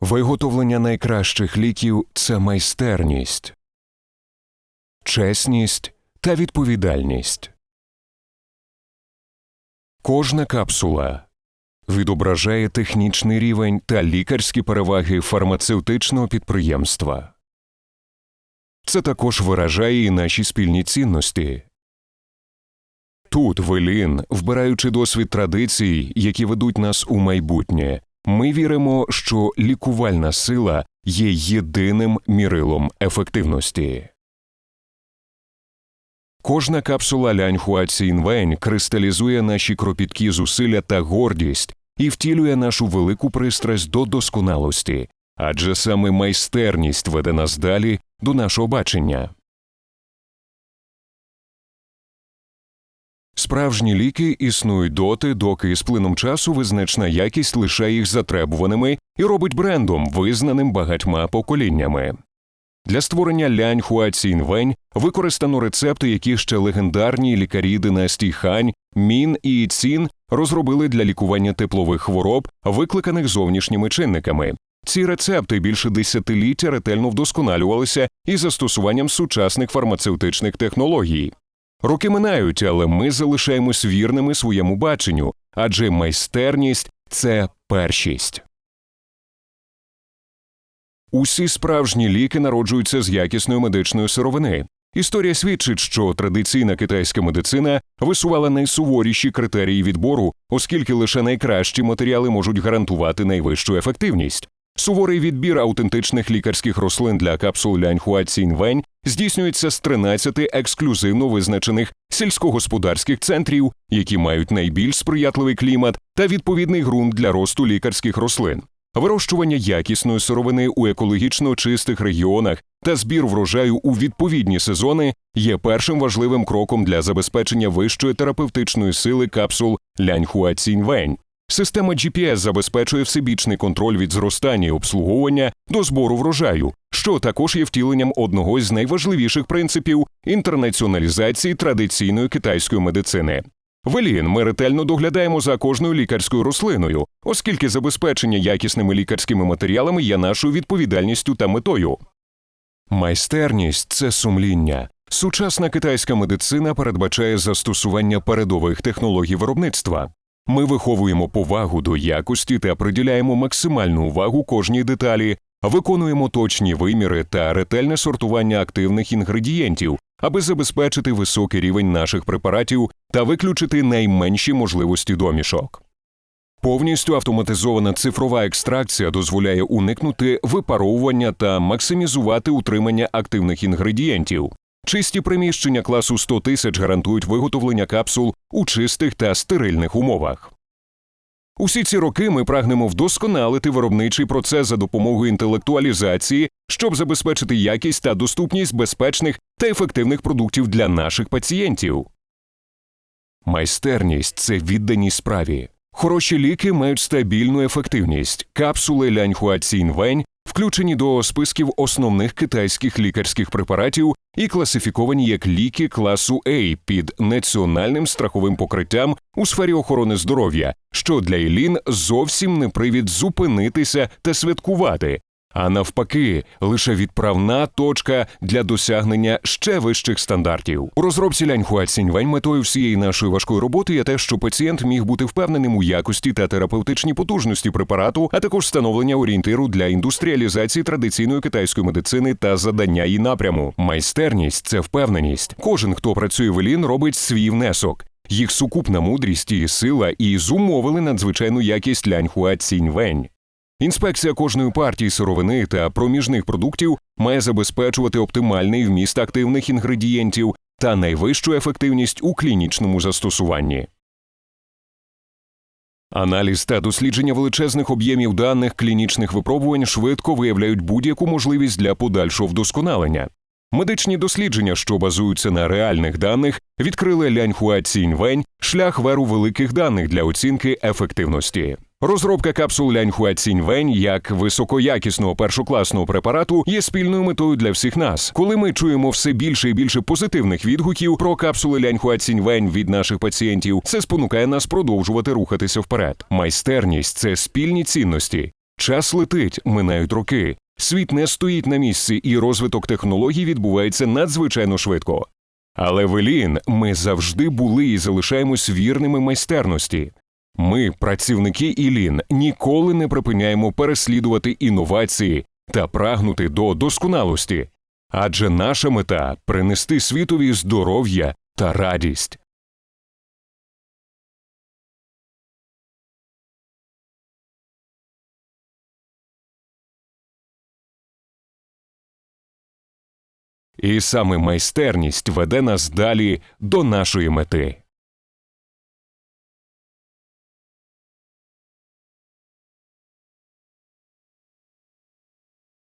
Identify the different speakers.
Speaker 1: Виготовлення найкращих ліків це майстерність, чесність та відповідальність. Кожна капсула відображає технічний рівень та лікарські переваги фармацевтичного підприємства. Це також виражає і наші спільні цінності. Тут, в Елін, вбираючи досвід традицій, які ведуть нас у майбутнє, ми віримо, що лікувальна сила є єдиним мірилом ефективності. Кожна капсула Ляньхуа Цінвень кристалізує наші кропіткі зусилля та гордість і втілює нашу велику пристрасть до досконалості, адже саме майстерність веде нас далі до нашого бачення. Справжні ліки існують доти, доки з плином часу визначна якість лишає їх затребуваними і робить брендом, визнаним багатьма поколіннями. Для створення лянь Хуа Цінвень використано рецепти, які ще легендарні лікарі династій Хань, Мін і Цін розробили для лікування теплових хвороб, викликаних зовнішніми чинниками. Ці рецепти більше десятиліття ретельно вдосконалювалися із застосуванням сучасних фармацевтичних технологій. Роки минають, але ми залишаємось вірними своєму баченню, адже майстерність це першість. Усі справжні ліки народжуються з якісної медичної сировини. Історія свідчить, що традиційна китайська медицина висувала найсуворіші критерії відбору, оскільки лише найкращі матеріали можуть гарантувати найвищу ефективність. Суворий відбір аутентичних лікарських рослин для капсул Ляньхуа Ціньвень здійснюється з 13 ексклюзивно визначених сільськогосподарських центрів, які мають найбільш сприятливий клімат та відповідний ґрунт для росту лікарських рослин. Вирощування якісної сировини у екологічно чистих регіонах та збір врожаю у відповідні сезони є першим важливим кроком для забезпечення вищої терапевтичної сили капсул Ляньхуа Ціньвень. Система GPS забезпечує всебічний контроль від зростання і обслуговування до збору врожаю, що також є втіленням одного з найважливіших принципів інтернаціоналізації традиційної китайської медицини. В Елін ми ретельно доглядаємо за кожною лікарською рослиною, оскільки забезпечення якісними лікарськими матеріалами є нашою відповідальністю та метою. Майстерність це сумління. Сучасна китайська медицина передбачає застосування передових технологій виробництва. Ми виховуємо повагу до якості та приділяємо максимальну увагу кожній деталі, виконуємо точні виміри та ретельне сортування активних інгредієнтів, аби забезпечити високий рівень наших препаратів та виключити найменші можливості домішок. Повністю автоматизована цифрова екстракція дозволяє уникнути випаровування та максимізувати утримання активних інгредієнтів. Чисті приміщення класу 100 тисяч гарантують виготовлення капсул у чистих та стерильних умовах. Усі ці роки ми прагнемо вдосконалити виробничий процес за допомогою інтелектуалізації, щоб забезпечити якість та доступність безпечних та ефективних продуктів для наших пацієнтів. Майстерність це відданість справі. Хороші ліки мають стабільну ефективність. Капсули Ляньхуа Цінвень включені до списків основних китайських лікарських препаратів і класифіковані як ліки класу А під національним страховим покриттям у сфері охорони здоров'я, що для Ілін зовсім не привід зупинитися та святкувати, а навпаки, лише відправна точка для досягнення ще вищих стандартів. У розробці Ляньхуа Ціньвень метою всієї нашої важкої роботи є те, що пацієнт міг бути впевненим у якості та терапевтичній потужності препарату, а також встановлення орієнтиру для індустріалізації традиційної китайської медицини та задання її напряму. Майстерність це впевненість. Кожен, хто працює в Елін, робить свій внесок. Їх сукупна мудрість і сила і зумовили надзвичайну якість Ляньхуа Ціньвень. Інспекція кожної партії сировини та проміжних продуктів має забезпечувати оптимальний вміст активних інгредієнтів та найвищу ефективність у клінічному застосуванні. Аналіз та дослідження величезних об'ємів даних клінічних випробувань швидко виявляють будь-яку можливість для подальшого вдосконалення. Медичні дослідження, що базуються на реальних даних, відкрили Ляньхуа Ціньвень шлях веру великих даних для оцінки ефективності. Розробка капсул Ляньхуа Ціньвень як високоякісного першокласного препарату є спільною метою для всіх нас. Коли ми чуємо все більше і більше позитивних відгуків про капсули Ляньхуа Ціньвень від наших пацієнтів, це спонукає нас продовжувати рухатися вперед. Майстерність це спільні цінності. Час летить, минають роки. Світ не стоїть на місці, і розвиток технологій відбувається надзвичайно швидко. Але в Елін ми завжди були і залишаємось вірними майстерності. Ми, працівники Ілін, ніколи не припиняємо переслідувати інновації та прагнути до досконалості, адже наша мета принести світові здоров'я та радість. І саме майстерність веде нас далі до нашої мети.